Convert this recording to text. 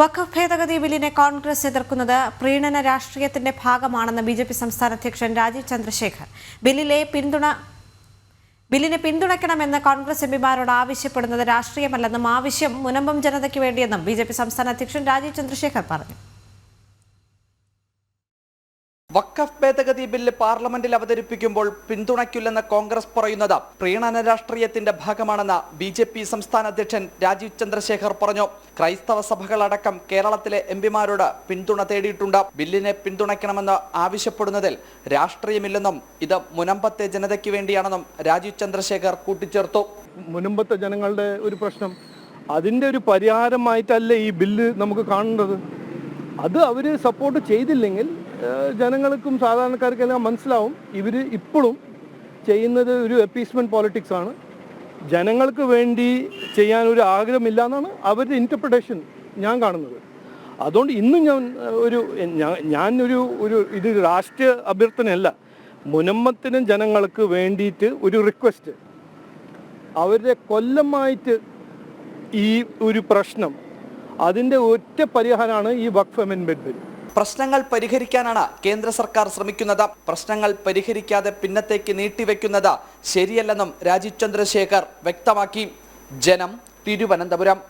വഖഫ് ഭേദഗതി ബില്ലിനെ കോൺഗ്രസ് എതിർക്കുന്നത് പ്രീണന രാഷ്ട്രീയത്തിന്റെ ഭാഗമാണെന്ന് ബി ജെ പി സംസ്ഥാന അധ്യക്ഷൻ രാജീവ് ചന്ദ്രശേഖർ. ബില്ലിലെ പിന്തുണ ബില്ലിനെ പിന്തുണയ്ക്കണമെന്ന് കോൺഗ്രസ് എംപിമാരോട് ആവശ്യപ്പെടുന്നത് രാഷ്ട്രീയമല്ലെന്നും ആവശ്യം മുനമ്പം ജനതയ്ക്ക് വേണ്ടിയെന്നും ബി സംസ്ഥാന അധ്യക്ഷൻ രാജീവ് ചന്ദ്രശേഖർ പറഞ്ഞു. വഖഫ് ഭേദഗതി ബില്ല് പാർലമെന്റിൽ അവതരിപ്പിക്കുമ്പോൾ പിന്തുണയ്ക്കില്ലെന്ന് കോൺഗ്രസ് പറയുന്നത് പ്രീണന രാഷ്ട്രീയത്തിന്റെ ഭാഗമാണെന്ന് ബി ജെ പി സംസ്ഥാന അധ്യക്ഷൻ രാജീവ് ചന്ദ്രശേഖർ പറഞ്ഞു. ക്രൈസ്തവ സഭകളടക്കം കേരളത്തിലെ എംപിമാരോട് പിന്തുണ തേടിയിട്ടുണ്ട്. ബില്ലിനെ പിന്തുണയ്ക്കണമെന്ന് ആവശ്യപ്പെടുന്നതിൽ രാഷ്ട്രീയമില്ലെന്നും ഇത് മുനമ്പത്തെ ജനതയ്ക്ക് വേണ്ടിയാണെന്നും രാജീവ് ചന്ദ്രശേഖർ കൂട്ടിച്ചേർത്തു. മുനമ്പത്തെ ജനങ്ങളുടെ ഒരു പ്രശ്നം അതിന്റെ ഒരു പരിഹാരമായിട്ടല്ലേ ഈ ബില്ല് നമുക്ക് കാണേണ്ടത്? അത് അവർ സപ്പോർട്ട് ചെയ്തില്ലെങ്കിൽ ജനങ്ങൾക്കും സാധാരണക്കാർക്കെല്ലാം മനസ്സിലാവും. ഇവർ ഇപ്പോഴും ചെയ്യുന്നത് ഒരു എപ്പീസ്മെന്റ് പോളിറ്റിക്സ് ആണ്. ജനങ്ങൾക്ക് വേണ്ടി ചെയ്യാൻ ഒരു ആഗ്രഹമില്ല എന്നാണ് അവരുടെ ഇന്റർപ്രിട്ടേഷൻ ഞാൻ കാണുന്നത്. അതുകൊണ്ട് ഇന്നും ഞാൻ ഒരു ഞാൻ- ഒരു ഒരു ഇത് രാഷ്ട്രീയ അഭ്യർത്ഥനയല്ല. മുനമ്പത്തിനും ജനങ്ങൾക്ക് വേണ്ടിയിട്ട് ഒരു റിക്വസ്റ്റ് അവരുടെ കൊല്ലമായിട്ട് ഈ ഒരു പ്രശ്നം അതിന്റെ ഒറ്റ പരിഹാരമാണ് ഈ വഖഫ് അമെൻമെന്റ് ബിൽ പ്രശ്നങ്ങൾ പരിഹരിക്കാനാണ് കേന്ദ്ര സർക്കാർ ശ്രമിക്കുന്നത്. പ്രശ്നങ്ങൾ പരിഹരിക്കാതെ പിന്നത്തേക്ക് നീട്ടിവെക്കുന്നത് ശരിയല്ലെന്നും രാജീവ് ചന്ദ്രശേഖർ വ്യക്തമാക്കി. ജനം തിരുവനന്തപുരം.